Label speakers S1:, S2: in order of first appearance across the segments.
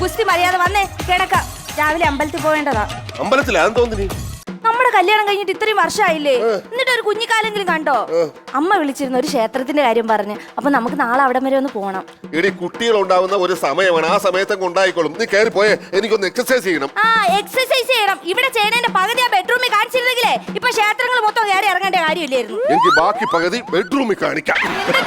S1: ഗുസ്തി മര്യാദ വന്നേ കിടക്ക. രാവിലെ അമ്പലത്തിൽ പോവേണ്ടതാ.
S2: അമ്പലത്തിലാ? തോന്നി
S1: നമ്മുടെ കല്യാണം കഴിഞ്ഞിട്ട് ഇത്രയും വർഷമായില്ലേ എന്നിട്ട് ഒരു കുഞ്ഞിക്കാലെങ്കിലും കണ്ടോ? അമ്മ വിളിച്ചിരുന്ന ഒരു ക്ഷേത്രത്തിന്റെ കാര്യം പറഞ്ഞ്. അപ്പൊ നമുക്ക് നാളെ അവിടെ വരെ ഒന്ന് പോണം.
S2: ഇടി കുട്ടികൾ ഉണ്ടാവുന്ന ഒരു സമയമാണ്. ആ സമയത്തൊക്കെ ഉണ്ടായിക്കോളും. നീ കയറി പോയേ. എനിക്കൊന്ന് എക്സസൈസ് ചെയ്യണം.
S1: ആ എക്സസൈസ് ചെയ്യണം. ഇവിടെ ചെയ്യണേന്റെ പകുതി ആ ബെഡ്റൂമിൽ കാണിച്ചിരുന്നെങ്കിലേ ഇപ്പൊ ക്ഷേത്രങ്ങൾ മൊത്തം കയറി ഇറങ്ങേണ്ട കാര്യമില്ലായിരുന്നു.
S2: എനിക്ക് ബാക്കി പകുതി ബെഡ്റൂമിൽ കാണിക്കാം.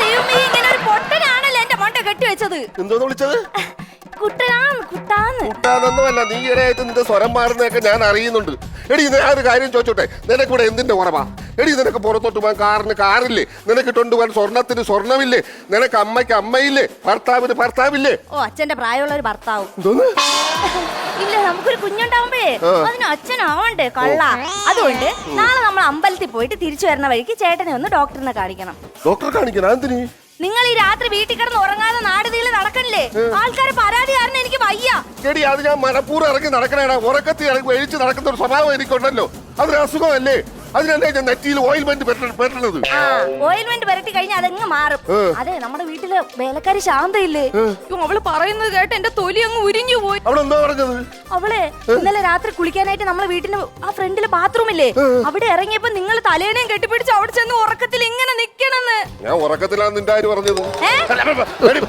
S1: ദൈവമേ ഇങ്ങനെ ഒരു പൊട്ടനാണല്ലോ എന്റെ മോണ്ട കെട്ടി വെച്ചത്?
S2: എന്തോന്ന് വിളിച്ചത്?
S1: കുട്ടനാന്ന് കുട്ടാന്ന്
S2: കൂട്ടാനൊന്നുമല്ല നീ നിന്റെ സ്വരം മാറുന്നതൊക്കെ ഞാൻ അറിയുന്നുണ്ട്. എടി ഞാൻ ഒരു കാര്യം ചോദിച്ചോട്ടെ? നിനക്കിവിടെ എന്തിന്റെ കുറവാ എടി നിനക്ക് പുറത്തോട്ട് പോകാൻ കാറിന് കാറില്ലേ? നിനക്ക് കൊണ്ടുപോകാൻ സ്വർണത്തിന് സ്വർണമില്ലേ? നിനക്ക് അമ്മയ്ക്ക് അമ്മയില്ലേ? ഭർത്താവിന് ഭർത്താവില്ലേ?
S1: ഓ അച്ഛന്റെ പ്രായമുള്ള ഒരു ഭർത്താവ്.
S2: എന്തോന്ന്?
S1: ഇല്ല നമുക്കൊരു കുഞ്ഞുണ്ടാവുമ്പോഴേ അതിന് അച്ഛനാവണ്ടേ കള്ള. അതുകൊണ്ട് നാളെ നമ്മൾ അമ്പലത്തിൽ പോയിട്ട് തിരിച്ചു വരുന്ന വഴിക്ക് ചേട്ടനെ ഒന്ന് ഡോക്ടറിനെ കാണിക്കണം.
S2: ഡോക്ടറെ കാണിക്കണം? എന്തിനീ
S1: നിങ്ങൾ ഈ രാത്രി വീട്ടിൽ കിടന്ന് ഉറങ്ങാതെ നാട് നീളി നടക്കണില്ലേ ആൾക്കാരെ പരാതി കാരണം എനിക്ക് വയ്യ.
S2: എടി അത് ഞാൻ മനപ്പൂർവം ഇറങ്ങി നടക്കണേടാ. ഉറക്കത്തിൽ ഇറങ്ങി എഴിച്ച് നടക്കുന്ന ഒരു സ്വഭാവം എനിക്കുണ്ടല്ലോ. അതൊരു അസുഖമല്ലേ? ഞാൻ നെറ്റിയിൽ ഓയിൽമെന്റ്
S1: ഓയിൽമെന്റ് പുരട്ടി കഴിഞ്ഞാൽ അതങ്ങ് മാറും. അതെ നമ്മുടെ വീട്ടിൽ വേലക്കാരി ശാന്തയില്ലേ? അവൾ പറയുന്നത് കേട്ട് എന്റെ തൊലി അങ്ങ് ഉരിഞ്ഞു പോയി.
S2: അവിടെ എന്താ പറഞ്ഞത്?
S1: അവളെ ഇന്നലെ രാത്രി കുളിക്കാനായിട്ട് നമ്മളെ വീട്ടിന്റെ ആ ഫ്രണ്ടിൽ ബാത്റൂം ഇല്ലേ അവിടെ ഇറങ്ങിയപ്പോ നിങ്ങൾ കെട്ടിപ്പിടിച്ച് അവിടെ ചെന്ന് ഉറക്കത്തിൽ ഇങ്ങനെ നിക്കണെന്ന്.
S2: ഞാൻ ഉറക്കത്തിലാന്ന് നിന്റെ ആര് പറഞ്ഞത്?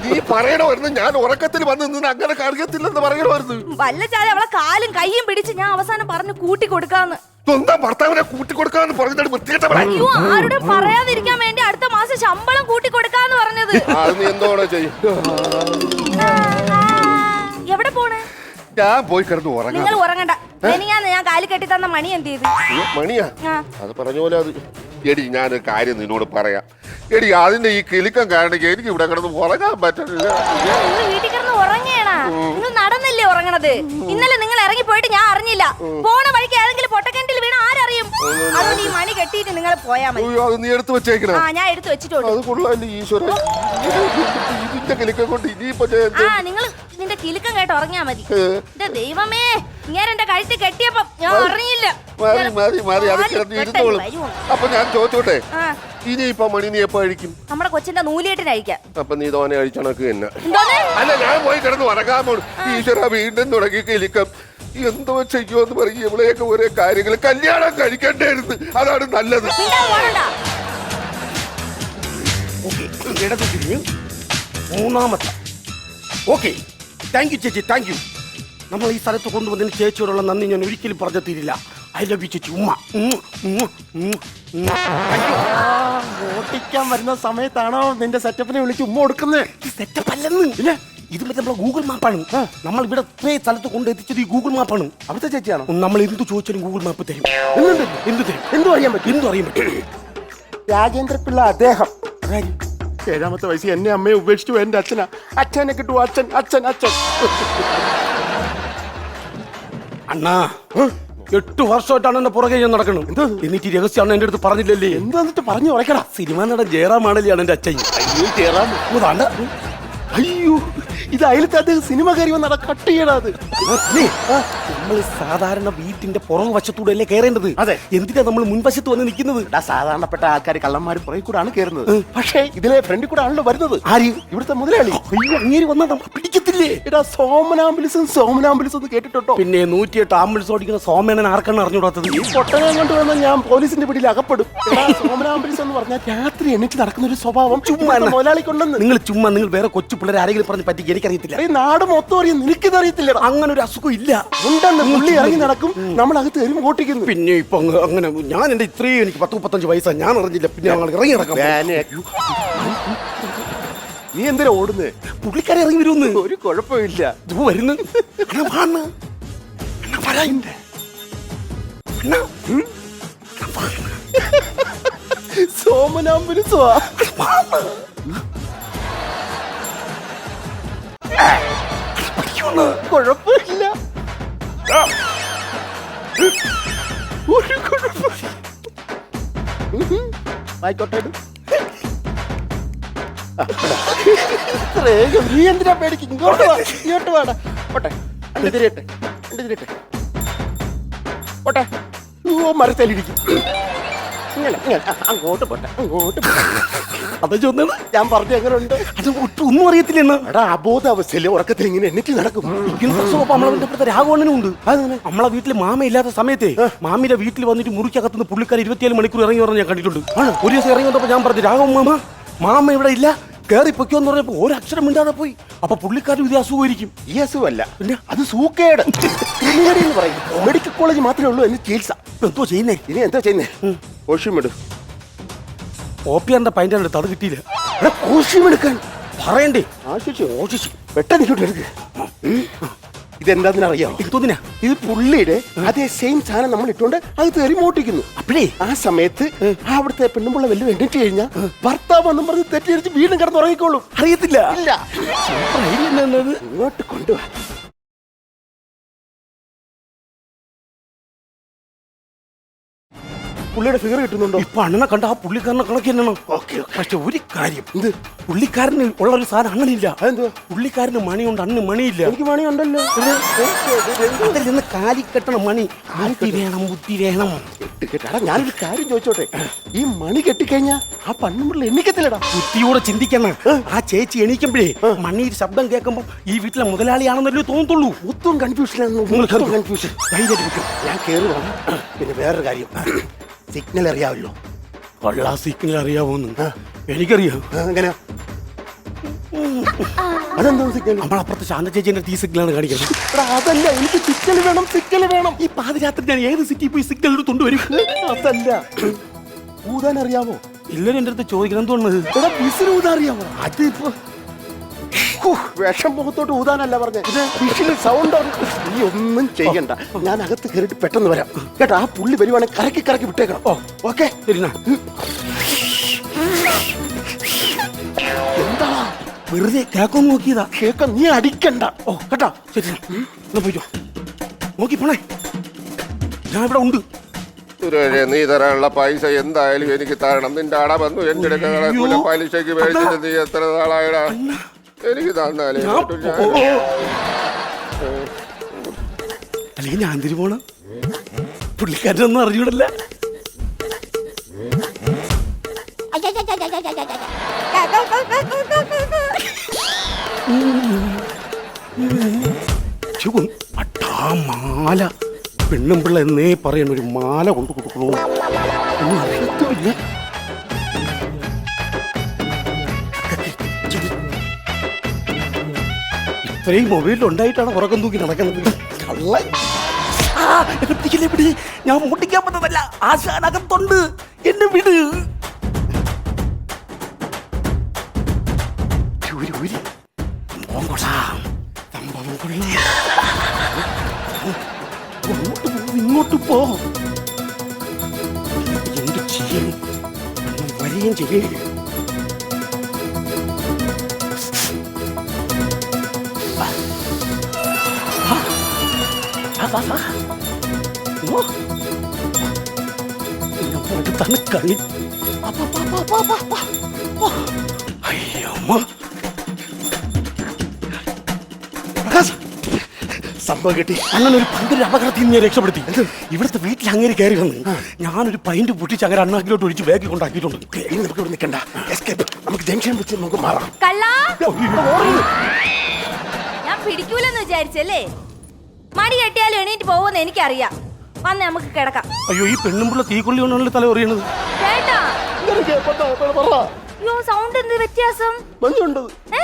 S2: നീ പറയണമായിരുന്നു ഞാൻ ഉറക്കത്തിൽ വന്ന് നിന്ന് അങ്ങനെ കാണിക്കത്തില്ലെന്ന് പറയണമായിരുന്നു
S1: വല്ല ചാല അവളെ കാലും കൈയും പിടിച്ച് ഞാൻ അവസാനം പറഞ്ഞു കൂട്ടി കൊടുക്കാന്ന്.
S2: സ്വന്തം ഭർത്താവിനെ കൂട്ടിക്കൊടുക്കാന്ന് പറഞ്ഞിട്ട് വൃത്തികെട്ടവളെ.
S1: അയ്യോ ആരുടെ പറയാതിരിക്കാൻ വേണ്ടി അടുത്ത മാസം ശമ്പളം കൂട്ടി കൊടുക്കാന്ന് പറഞ്ഞത്?
S2: ആ, അത് നീ എന്തോടെ ചെയ്യും.
S1: ആ, ആ. എവിടെ പോണ്?
S2: ഞാൻ പോയി കിടന്ന് ഉറങ്ങാം.
S1: നിങ്ങൾ ഉറങ്ങണ്ട. ഞാൻ ഞാൻ കാലി കെട്ടി തന്ന മണി എന്ത് ചെയ്ത്?
S2: അയ്യോ, മണിയാ?
S1: ആ.
S2: അത് പറഞ്ഞ പോലെ അത്. എടി ഞാനൊരു കാര്യം നിന്നോട് പറയാം. എടി അതിന്റെ ഈ കിലുക്കം കാരണം എനിക്ക് ഇവിടെ കിടന്ന് ഉറങ്ങാൻ പറ്റില്ല
S1: നിങ്ങൾ വീട്ടിൽ കിടന്ന് ഉറങ്ങേണാ നിങ്ങൾ നടന്നല്ലേ ഉറങ്ങണത്? ഇന്നലെ നിങ്ങൾ ഇറങ്ങി പോയിട്ട് ഞാൻ അറിഞ്ഞില്ല. പോണ കെട്ടിയിട്ട് നിങ്ങൾ പോയാ മതി.
S2: അയ്യോ അത് നീ എടുത്തു വെച്ചേക്കണേ.
S1: ആ ഞാൻ എടുത്തു വെച്ചിട്ടുണ്ട്.
S2: അത് കൊള്ളാല്ലേ ഈശ്വര. ഇതിന്റെ കിലുക്കം കൊണ്ട് ഇനിയിപ്പോ
S1: ആ നിങ്ങൾ നിന്റെ കിലുക്കം കേട്ട് ഉറങ്ങിയാ മതി. എന്റെ ദൈവമേ ഇങ്ങനെ എന്റെ കഴുത്ത് കെട്ടിയപ്പോ ഞാൻ അറിയില്ല
S2: മാറി മാറി മാറി. അത് കിടന്ന് ഇരുന്നോളും. അപ്പൊ ഞാൻ ചോദിച്ചോട്ടെ?
S1: ആ.
S2: ഇനിയിപ്പോ മണി നീ എപ്പോ അഴിക്കും
S1: നമ്മുടെ കൊച്ചിന്റെ നൂലിയേട്ടിന് അയക്കാം
S2: അപ്പൊ നീ തോനെ അഴിച്ചണക്ക് തന്നെ. അല്ല ഞാൻ പോയി കിടന്ന് വടക്കാൻ പോണു. ഈശ്വര വീണ്ടും തുടങ്ങി കിലിക്കം. എന്തോ ചെയ്യുമെന്ന് പറയും. ഇവിടെയൊക്കെ ഓരോ കാര്യങ്ങൾ കല്യാണം കഴിക്കണ്ടായിരുന്നു അതാണ് നല്ലത്.
S3: ഇടത് തിരിഞ്ഞ് മൂന്നാമത്തെ. ഓക്കെ താങ്ക് യു ചേച്ചി താങ്ക് യു നമ്മൾ ഈ സ്ഥലത്ത് കൊണ്ടുവന്നതിന് ചേച്ചിയോടുള്ള നന്ദി ഞാൻ ഒരിക്കലും പറഞ്ഞു തീരില്ല. ഐ ലവ് യു ചേച്ചി. ഉമ്മ.
S4: ഓട്ടിക്കാൻ വരുന്ന സമയത്താണോ നിന്റെ സെറ്റപ്പിനെ വിളിച്ച് ഉമ്മ കൊടുക്കുന്നത്
S3: സെറ്റപ്പ് അല്ലെന്ന്. പിന്നെ ഇത് മറ്റേ നമ്മളെ ഗൂഗിൾ മാപ്പാണ് നമ്മൾ ഇവിടെ ഇത്രയും സ്ഥലത്ത് കൊണ്ട് എത്തിച്ചത് ഈ ഗൂഗിൾ മാപ്പാണ്
S4: അവിടുത്തെ ചേച്ചിയാണോ?
S3: നമ്മൾ എന്ത് ചോദിച്ചാലും ഗൂഗിൾ മാപ്പ് തരും? എന്ത് തരും?
S4: എന്തും അറിയാൻ പറ്റും?
S3: എന്തും അറിയാൻ പറ്റും?
S4: രാജേന്ദ്ര പിള്ള അദ്ദേഹം ഏഴാമത്തെ വയസ്സിൽ എന്നെ അമ്മയെ ഉപേക്ഷിച്ചു. എന്റെ അച്ഛനാ. അച്ഛനെ കിട്ടു. അച്ഛൻ അച്ഛൻ അച്ഛൻ.
S3: അണ്ണാ. എട്ട് വർഷമായിട്ടാണ് എന്റെ പുറകെ ഞാൻ നടക്കണം
S4: എന്തോ?
S3: എന്നിട്ട് ഈ രഹസ്യമാണ് എന്റെ അടുത്ത് പറഞ്ഞില്ലല്ലേ?
S4: എന്താ എന്നിട്ട് പറഞ്ഞു ഉറക്കടാ?
S3: സിനിമ നടൻ ജയറാമാണല്ലാണ് എന്റെ അച്ഛൻ.
S4: അയ്യോ ജയറാം.
S3: അതാണ്ട്
S4: അയ്യോ ഇത് അയലത്തെ അദ്ദേഹം സിനിമ കയറി വന്നടാ കട്ട് ചെയ്യണത്
S3: നമ്മൾ സാധാരണ വീട്ടിന്റെ പുറകു വശത്തൂടെ അല്ലേ കയറേണ്ടത്?
S4: അതെ.
S3: എന്തിനാ നമ്മൾ മുൻവശത്ത് വന്ന് നിൽക്കുന്നത്?
S4: സാധാരണപ്പെട്ട ആൾക്കാർ കള്ളന്മാർ പുറകെ കൂടാണ് കയറുന്നത്. പക്ഷേ ഇതിലെ ഫ്രണ്ടിൽ കൂടെ ആണല്ലോ വരുന്നത്.
S3: ആര്?
S4: ഇവിടുത്തെ മുതലാളി.
S3: അയ്യോ അങ്ങേര് വന്നാ നമ്മൾ പിടിക്കത്തില്ലേ
S4: എടാ സോമനാംബുലിസും സോമനാംബുലിസും ഒന്ന് കേട്ടിട്ടോ
S3: പിന്നെ നൂറ്റിയെട്ട് ആംബുലൻസ് ഓടിക്കുന്ന സോമേനൻ ആർക്കാണ് അറിഞ്ഞുകൂടാത്തത്?
S4: ഈ പൊട്ടനെ കൊണ്ട് വന്നാൽ ഞാൻ പോലീസിന്റെ പിടിയിൽ അകപ്പെടും. എടാ, സോമനാംബുലിസ് എന്ന് പറഞ്ഞാൽ രാത്രി എണീറ്റ് നടക്കുന്ന ഒരു സ്വഭാവം.
S3: ചുമ്മാ
S4: ഇവിടുത്തെ മുതലാളിക്കുണ്ടെന്ന്
S3: നിങ്ങൾ ചുമ്മാ നിങ്ങൾ വേറെ കൊച്ചു പിള്ളേരെ ആരെങ്കിലും പറഞ്ഞ് പറ്റി എനിക്കറിയത്തില്ല.
S4: ഈ നാട് മൊത്തം അറിയാം. നിനക്കിത് അറിയത്തില്ലടാ.
S3: അങ്ങനെ ഒരു അസുഖം ഇല്ല.
S4: ഉണ്ടെന്ന് പുള്ളി ഇറങ്ങി നടക്കും. നമ്മൾ അകത്ത് എരുമ ഓട്ടിക്കുന്നു
S3: പിന്നെ ഇപ്പൊ അങ്ങ് അങ്ങനെ ഞാൻ എന്റെ ഇത്രയും എനിക്ക് പത്ത് മുപ്പത്തഞ്ച് വയസ്സാ. ഞാൻ അറിഞ്ഞില്ല. പിന്നെ ഞങ്ങൾ ഇറങ്ങി നടക്കാം
S4: നീ എന്തിനാ ഓടുന്നേ
S3: പുള്ളിക്കാരെ ഇറങ്ങി വരുമെന്ന്
S4: ഒരു കുഴപ്പമില്ല
S3: ഇത് വരുന്നു അണ്ണാ, വാ അണ്ണാ. അണ്ണാ, വരാ ഇന്റെ. അണ്ണാ, ഉം. അണ്ണാ, വാ അണ്ണാ.
S4: സോമനാംബുലിസോ
S3: വാ അണ്ണാ. അയ്യോ, അണ്ണാ.
S4: കുഴപ്പമില്ല ഒരു കുഴപ്പമില്ല ആയിക്കോട്ടെ നീ എന്തിനാ പേടിക്ക്? ഇങ്ങോട്ട് വാ ഇങ്ങോട്ട് വാടാ പോട്ടെ എന്റെ തിരിയട്ടെ എന്റെ തിരിയട്ടെ പോട്ടെ. ഓ മരത്തേലിരിക്കും. ഇങ്ങനെ ഇങ്ങനെ. ആ, അങ്ങോട്ട് പോട്ടെ അങ്ങോട്ട് പോട്ടെ.
S3: അത് ചോദിച്ചാണ്
S4: ഞാൻ പറഞ്ഞു എങ്ങനെ ഉണ്ട്
S3: അത് ഒട്ടും ഒന്നും അറിയത്തില്ല എന്നാ
S4: എടാ അബോധാവസ്ഥയിൽ ഉറക്കത്തിൽ ഇങ്ങനെ എണ്ണിറ്റ് നടക്കും.
S3: നമ്മളെ ബന്ധപ്പെട്ട രാഘവണ്ണനും ഉണ്ട്. നമ്മളെ വീട്ടിൽ മാമ ഇല്ലാത്ത സമയത്തെ മാമിയുടെ വീട്ടിൽ വന്നിട്ട് മുറിക്കകത്തുനിന്ന് പുള്ളിക്കാർ ഇരുപത്തിയേഴ് മണിക്കൂർ ഇറങ്ങി പറഞ്ഞ് ഞാൻ കണ്ടിട്ടുണ്ട്. ഒരു ദിവസം ഇറങ്ങി വന്നപ്പോ ഞാൻ പറഞ്ഞു രാഘവൻ മാമ മാമ ഇവിടെ ഇല്ല. കയറി പൊയ്ക്കോന്ന് പറഞ്ഞപ്പോ ഒരക്ഷരം മിണ്ടാതെ പോയി. അപ്പൊ പുള്ളിക്കാരും ഇത് അസുഖമായിരിക്കും.
S4: ഈ അസുഖമല്ല. പിന്നെ? അത് സൂക്കേട്. ക്രിമിനറി എന്ന് പറയും. മെഡിക്കൽ കോളേജ് മാത്രമേ ഉള്ളൂ എന്ന് ചികിത്സ.
S3: ഇപ്പൊ എന്തോ ചെയ്യുന്നേ?
S4: ഇനി എന്താ ചെയ്യുന്നേ? കോഷ്യം എടു
S3: ഓപ്പിയാറിന്റെ പൈന്റെ അടുത്ത് അത് കിട്ടിയില്ല.
S4: കോഷ്യം എടുക്കാൻ.
S3: പറയണ്ടേ?
S4: ആശിച്ചു ഓശിച്ചു പെട്ടെന്ന് ഇങ്ങോട്ട് എടുക്ക്. ഇതെന്താന്ന് അറിയാം?
S3: എന്തോന്നിനാ
S4: ഇത് പുള്ളിയുടെ അതേ സെയിം സാധനം നമ്മൾ ഇട്ടുകൊണ്ട് അത് തെറി മോട്ടിക്കുന്നു.
S3: അപ്പഴേ?
S4: ആ സമയത്ത് ആ അവിടുത്തെ പെണ്ണുമ്പുള്ള വെല്ലു എണ്ണിട്ട് കഴിഞ്ഞാൽ ഭർത്താവ് എന്നും പറഞ്ഞ് തെറ്റിദ്ധരിച്ച് വീണ്ടും കിടന്നുറങ്ങിക്കോളും.
S3: അറിയത്തില്ല.
S4: ഇല്ല. ഇങ്ങോട്ട് കൊണ്ടുവാ. പുള്ളിയുടെ ഫിഗർ കിട്ടുന്നുണ്ടോ?
S3: ഇപ്പൊ അണ്ണനെ കണ്ട ആ പുള്ളിക്കാരനെ കണക്ക് തന്നെയാണ്.
S4: ഓക്കെ
S3: പക്ഷെ ഒരു കാര്യം
S4: എന്ത്?
S3: പുള്ളിക്കാരന് ഉള്ള ഒരു സാധനം അണ്ണനില്ല.
S4: അതെന്തുവാ?
S3: പുള്ളിക്കാരന് മണിയുണ്ട് അണ്ണു മണിയില്ല.
S4: എനിക്ക് മണി ഉണ്ടല്ലോ
S3: അതിൽ നിന്ന് കാലി കെട്ടണം മണി. ബുദ്ധി വേണം ബുദ്ധി വേണം.
S4: ഞാനൊരു കാര്യം ചോദിച്ചോട്ടെ? ഈ മണി കെട്ടിക്കഴിഞ്ഞാ ആ പണ്ണുമുള്ള എണ്ണിക്കത്തില്ലടാ.
S3: ബുദ്ധിയോടെ ചിന്തിക്കണം. ആ ചേച്ചി എണീക്കുമ്പോഴേ മണി ശബ്ദം കേൾക്കുമ്പോ ഈ വീട്ടിലെ മുതലാളിയാണെന്നല്ലേ തോന്നുള്ളൂ
S4: മൊത്തം കൺഫ്യൂഷനാണ്. കൺഫ്യൂഷൻ ഞാൻ കയറുവാണ് പിന്നെ വേറൊരു കാര്യം. സിഗ്നൽ അറിയാമല്ലോ.
S3: കൊള്ളാ സിഗ്നൽ അറിയാവോന്ന്. എനിക്കറിയാം.
S4: ആ, എങ്ങനെയാ? അതെന്താ സിഗ്നൽ
S3: നമ്മളപ്പുറത്ത് ശാന്ത ചേച്ചിന്റെ ഈ സിഗ്നലാണ് കാണിക്കുന്നത്.
S4: എടാ, അതല്ല എനിക്ക് സിഗ്നൽ വേണം സിഗ്നൽ വേണം.
S3: ഈ പാതിരാത്രി ഞാൻ ഏത് സിറ്റി പോയി സിഗ്നൽ എടുത്തുകൊണ്ട് വരും?
S4: അതല്ല. ഊതാൻ അറിയാമോ
S3: എല്ലാരും എന്റെ അടുത്ത് ചോദിക്കണം തോന്നുന്നത്.
S4: എടാ വിസിൽ ഊതാൻ അറിയാമോ അതിപ്പോ ഹൂ, വിഷം മുഖത്തോട്ട് ഊതാനല്ല പറഞ്ഞത് ഫിഷിൽ സൗണ്ട് നീ ഒന്നും ചെയ്യണ്ട. ഞാൻ അകത്ത് കയറിയിട്ട് പെട്ടെന്ന് വരാം. കേട്ടോ ആ പുള്ളി വരുവാണെങ്കിൽ കറക്കി കറക്കി വിട്ടേക്കണം. ഓ ഓക്കെ. എന്താ?
S3: വെറുതെ കേൾക്കാൻ നോക്കിയതാ.
S4: കേക്ക നീ അടിക്കണ്ട.
S3: ഓ കേട്ടാ. ശരി പോയിക്കോ നോക്കി പോണേ. ഞാൻ ഇവിടെ ഉണ്ട്.
S2: നീ തരാനുള്ള പൈസ എന്തായാലും എനിക്ക് തരണം. നിന്റെ അട വന്നു
S3: അയ്യോ.
S2: പലിശക്ക് മേടിച്ചിട്ട് നീ എത്ര നാളായടാ? എനിക്ക് തന്നാലേ
S3: ഞാൻ
S2: പറ്റൂ. ഞാൻ-
S3: ഓ. അല്ലെങ്കിൽ ഞാൻ തിരി പോണം? പുള്ളിക്കാരനൊന്നും അറിഞ്ഞൂടല്ല. അട്ടാ മാല. പെണ്ണും പിള്ള എന്നേ പറയണ ഒരു മാല കൊണ്ട് കൊടുക്കണോ ഒന്നും അറിയത്തുമില്ല. ഇത്രയും മൊബൈലിൽ ഉണ്ടായിട്ടാണ് ഉറക്കം തൂക്കി നടക്കുന്നത്. കള്ളൻ. ആ, ഞാൻ മുട്ടിക്കാൻ പറ്റതല്ല ആശാനകത്തുണ്ട്. എന്നെ വിട്. പോ, ഇങ്ങോട്ട് പോ. എന്ത് ചെയ്യും? വരികയും ചെയ്യേ. തണു കളി. അയ്യമ്മ പ്രകാശ്
S4: സംഭവം കിട്ടി.
S3: അണ്ണൻ ഒരു പണ്ടൊരു അപകടത്തിൽ നിന്ന് ഞാൻ രക്ഷപ്പെടുത്തി. ഇവിടുത്തെ വീട്ടിൽ അങ്ങനെ കയറി വന്ന് ഞാനൊരു പൈന്റ് പൊട്ടിച്ച് അങ്ങനെ അണ്ണാക്കിലോട്ട് ഒഴിച്ച് ബാഗിൽ കൊണ്ടാക്കിയിട്ടുണ്ട്.
S4: ഇനി നമുക്ക് ഇവിടെ നിൽക്കണ്ട. എസ്കേപ്പ് നമുക്ക് ജംഗ്ഷൻ വെച്ച് നമുക്ക് മാറാം.
S1: പിടിക്കൂലെന്ന് വിചാരിച്ചല്ലേ? മടി കെട്ടിയാലും എണീറ്റ് പോകുമെന്ന് എനിക്കറിയാം. വന്ന് നമുക്ക് കിടക്കാം.
S3: അയ്യോ ഈ പെണ്ണുമ്പുള്ള തീക്കൊള്ളി കൊണ്ടാണല്ലോ തല എറിയണത്?
S1: കേട്ടാ അയ്യോ സൗണ്ട് എന്ത് വ്യത്യാസം?
S4: മഞ്ഞുണ്ട്.
S1: ഏ?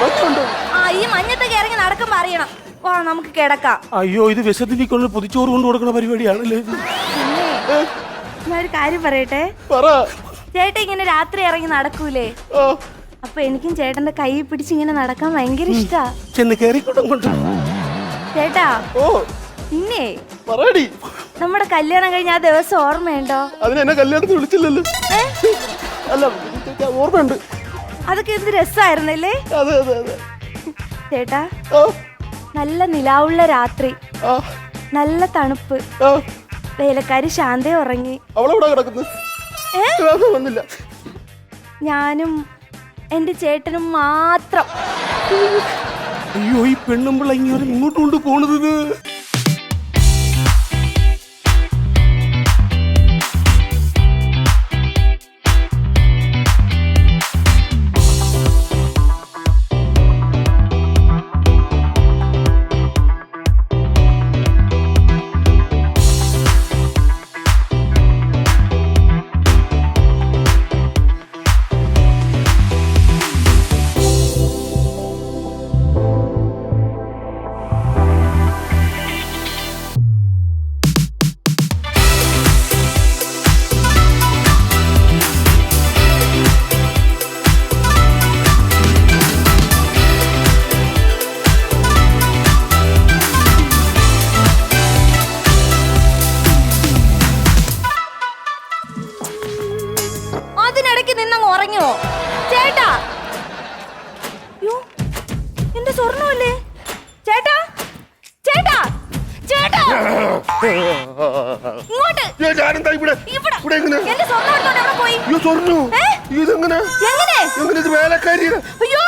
S4: മഞ്ഞുണ്ട്.
S1: ആ ഈ മഞ്ഞത്തൊക്കെ ഇറങ്ങി നടക്കുമ്പോ അറിയണം. വാ നമുക്ക് കിടക്കാം.
S3: അയ്യോ ഇത് വിശത്തിനിക്കൊണ്ട് പൊതിച്ചോറ് കൊണ്ട് കൊടുക്കുന്ന പരിപാടിയാണല്ലേ
S1: ഞാൻ ഒരു കാര്യം പറയട്ടെ?
S4: പറ.
S1: ചേട്ടൻ ഇങ്ങനെ രാത്രി ഇറങ്ങി നടക്കൂലേ? അപ്പൊ എനിക്കും ചേട്ടന്റെ കൈ പിടിച്ച് ഇങ്ങനെ നടക്കാൻ ഭയങ്കര ഇഷ്ടാ.
S3: ചെന്ന് കയറിക്കൊണ്ട് കൊണ്ട്.
S1: ചേട്ടാ
S4: ഓ
S1: പിന്നെ
S4: പറയടി.
S1: നമ്മുടെ കല്യാണം കഴിഞ്ഞ ആ ദിവസം ഓർമ്മയുണ്ടോ?
S4: അതിനെന്നെ കല്യാണത്തിന് വിളിച്ചില്ലല്ലോ? അല്ല ഓർമ്മയുണ്ട്.
S1: അതൊക്കെ എന്ത് രസമായിരുന്നല്ലേ
S4: അതെ അതെ അതെ.
S1: ചേട്ടാ
S4: ഓ
S1: നല്ല നിലാവുള്ള രാത്രി. നല്ല തണുപ്പ്. വേലക്കാരി ശാന്ത ഉറങ്ങി.
S4: അവളെവിടെ കിടക്കുന്നു? വന്നില്ല.
S1: ഞാനും എന്റെ ചേട്ടനും മാത്രം.
S3: അയ്യോ ഈ പെണ്ണുമ്പിള്ള ഇങ്ങനെ ഇങ്ങോട്ട് കൊണ്ട് പോണത്
S1: ഇങ്ങോട്ട്.
S2: ഞാനെന്താ ഇവിടെ?
S1: ഇവിടെ.
S2: ഇവിടെ എങ്ങനെ?
S1: എന്റെ സ്വർണം എടുത്തോണ്ട് എവിടെ പോയി?
S2: അയ്യോ സ്വർണു?
S1: ഏ?
S2: ഇതെങ്ങനെ?
S1: എങ്ങനെ?
S2: എങ്ങനെ ഇത് വേലക്കാരിയുടെ
S1: അയ്യോ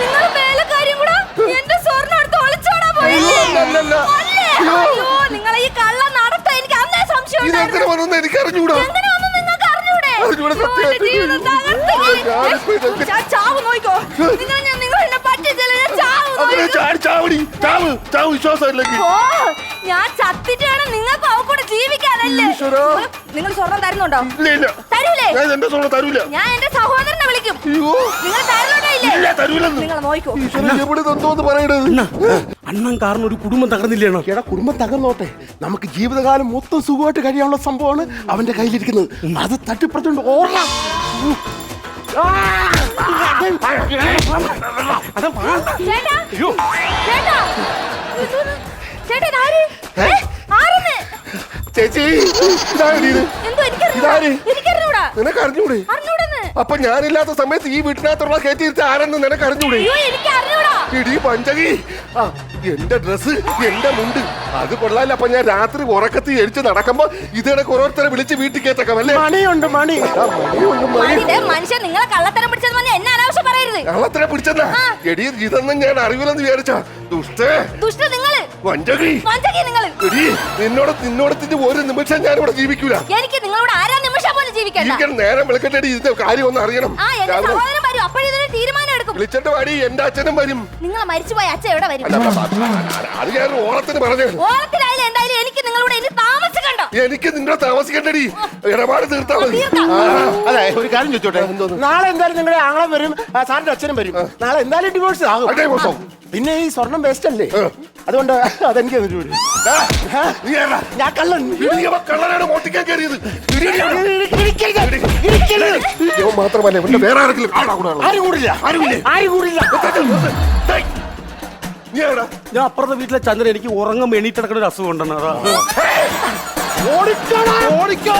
S1: നിങ്ങൾ വേലക്കാരിയും കൂടെ എന്റെ സ്വർണം എടുത്ത് ഒളിച്ചോടാ പോയി.
S2: അയ്യോ, അല്ലല്ല. അയ്യോ.
S1: അയ്യോ നിങ്ങളെ ഈ കള്ള നടത്ത എനിക്ക് അന്നേ സംശയം
S2: ഇതെങ്ങനെ
S1: ഉണ്ടായിരുന്നു.
S2: വന്നെന്ന് എനിക്ക് അറിഞ്ഞൂടാ
S1: എങ്ങനെ വന്നു നിങ്ങൾക്ക് അറിഞ്ഞൂടെ?
S2: അറിഞ്ഞൂടാ,
S1: അയ്യോ,
S2: സത്യം.
S1: എന്റെ ജീവിതം തകർത്ത്
S2: അയ്യോ,
S1: ഞാൻ-
S2: ഞാനിപ്പോ ഇതെങ്ങനെ-
S1: ഞാൻ ചാവ് നോക്കോ. നിങ്ങൾ ഞാൻ നിങ്ങൾ എന്നെ പറ്റിച്ചല്ലേ? ഞാൻ ചാവ്
S2: അങ്ങനെ
S1: നോയിക്കോ.
S2: ചാടി ചാവടി? ചാവ് ചാവ് വിശ്വാസമില്ലെങ്കിൽ
S1: ഓ ഞാൻ ചത്തിട്ടാണ് നിങ്ങൾക്ക് അവ കൂടെ ജീവിക്കാനല്ലേ?
S2: ഈശ്വരാ.
S1: നിങ്ങൾ സ്വർണം തരുന്നുണ്ടോ?
S2: ഇല്ല ഇല്ല.
S1: തരൂലേ?
S2: ഞാൻ എന്റെ സ്വർണം തരൂല.
S1: ഞാൻ എന്റെ സഹോദരനെ വിളിക്കും.
S2: അയ്യോ.
S1: നിങ്ങൾ തരുന്നുണ്ടോ
S2: ഇല്ല?
S1: ഇല്ലേ
S2: തരൂലെന്ന്.
S1: നിങ്ങൾ നോക്കൂ
S2: ഈശ്വര എവിടെ എന്തോന്ന് പറയണത്
S3: അണ്ണ അണ്ണൻ കാരണം ഒരു കുടുംബം തകർന്നില്ലേണോ
S4: എടാ കുടുംബം തകർന്നോട്ടെ. നമുക്ക് ജീവിതകാലം മൊത്തം സുഖമായിട്ട് കഴിയാനുള്ള സംഭവമാണ് അവന്റെ കയ്യിലിരിക്കുന്നത്. അത് തട്ടിപ്പറച്ചുകൊണ്ട് ഓടാം
S1: ചേട്ടാ. ചേട്ടാ. ഇതൊന്ന് ചേട്ടാ ഇതാര്?
S2: ചേച്ചി നിനക്ക് അറിഞ്ഞൂടെ? അപ്പൊ ഞാനില്ലാത്ത സമയത്ത് ഈ വീട്ടിനകത്തുള്ള കയറ്റിയിരുത്ത ആരെന്ന് നിനക്ക് അറിഞ്ഞൂടെ? ഇടി പഞ്ചകി. ആ എന്റെ ഡ്രസ് എന്റെ മുണ്ട്. അത് കൊള്ളാല്ല. അപ്പൊ ഞാൻ രാത്രി ഉറക്കത്തി എഴിച്ച് നടക്കുമ്പോ ഇതേടെ ഓരോരുത്തരെ വിളിച്ച് വീട്ടിൽ കേട്ടേക്കാം അല്ലേ?
S4: മണിയുണ്ട് മണി.
S1: മനുഷ്യൻ നിങ്ങളെ കള്ളത്തരം പിടിച്ചെന്ന് പറഞ്ഞാൽ എന്നെ അനാവശ്യം പറയരുത്.
S2: കള്ളത്തിനെ പിടിച്ചെന്നാ? എടി ഇതൊന്നും ഞാൻ അറിയില്ലെന്ന് വിചാരിച്ച. ദുഷ്ടേ.
S1: ദുഷ്ട നിങ്ങൾ.
S2: വഞ്ചകി
S1: വഞ്ചകി നിങ്ങൾ
S2: എടി നിന്നോട് ഒരു നിമിഷം ഞാൻ ഇവിടെ ജീവിക്കൂല.
S1: എനിക്ക് നിങ്ങളോട് ആരാ നിമിഷം പോലും ജീവിക്കണ്ട?
S2: നേരം വിളിക്കട്ടെ ഇതിന്റെ കാര്യം ഒന്ന് അറിയണം.
S1: ആ എന്റെ
S2: രാവിലെ
S1: സഹോദരൻ വരും അപ്പോഴിതൊരു തീരുമാനം എടുക്കും.
S2: വിളിച്ചിട്ട് വാടി എന്റെ അച്ഛനും വരും.
S1: മരിച്ചുപോയ അച്ഛൻ എവിടെ വരും?
S2: അല്ല, അല്ല, അല്ല, അല്ല, അത് ഞാൻ ഓണത്തിന് പറഞ്ഞു
S1: ഓണത്തിനായാലും എന്തായാലും എനിക്ക് നിങ്ങളോട് ഇനി താമസിക്കണ്ട
S2: എനിക്ക് നിങ്ങളെ താമസിക്കണ്ടടി. ഇടപാട് തീർത്താ മതി. ആ,
S4: അതെ ഒരു കാര്യം ചോദിച്ചോട്ടെ? നാളെ എന്തായാലും നിങ്ങളുടെ ആങ്ങളും വരും ആ, സാറിന്റെ അച്ഛനും വരും. നാളെ എന്തായാലും ഡിവോഴ്സ് ആകും.
S2: അതെ, ദിവസം.
S4: പിന്നെ ഈ സ്വർണം വേസ്റ്റ് അല്ലേ? അതുകൊണ്ട് അതെനിക്ക്.
S2: ആ, നീ?
S4: ഞാൻ കള്ളൻ.
S2: കള്ളനാണ് കയറിയത്.
S4: ഇരിക്കരുത്, ഇരിക്കരുത്.
S2: ഇവൻ മാത്രമല്ല ഇവന്റെ വേറെ ആരെങ്കിലും കൂടെ
S4: ആരും കൂടില്ല.
S2: ആരുമില്ലേ?
S4: ആരും കൂടില്ല.
S2: ഡേയ്, നീ ആരാ
S3: ഞാൻ അപ്പുറത്തെ വീട്ടിലെ ചന്ദ്രൻ എനിക്ക് ഉറങ്ങും എണീറ്റടക്കുന്ന ഒരു അസുഖം ഉണ്ടെന്ന്. അതാ
S4: ഓടിക്കോ ഓടിക്കോ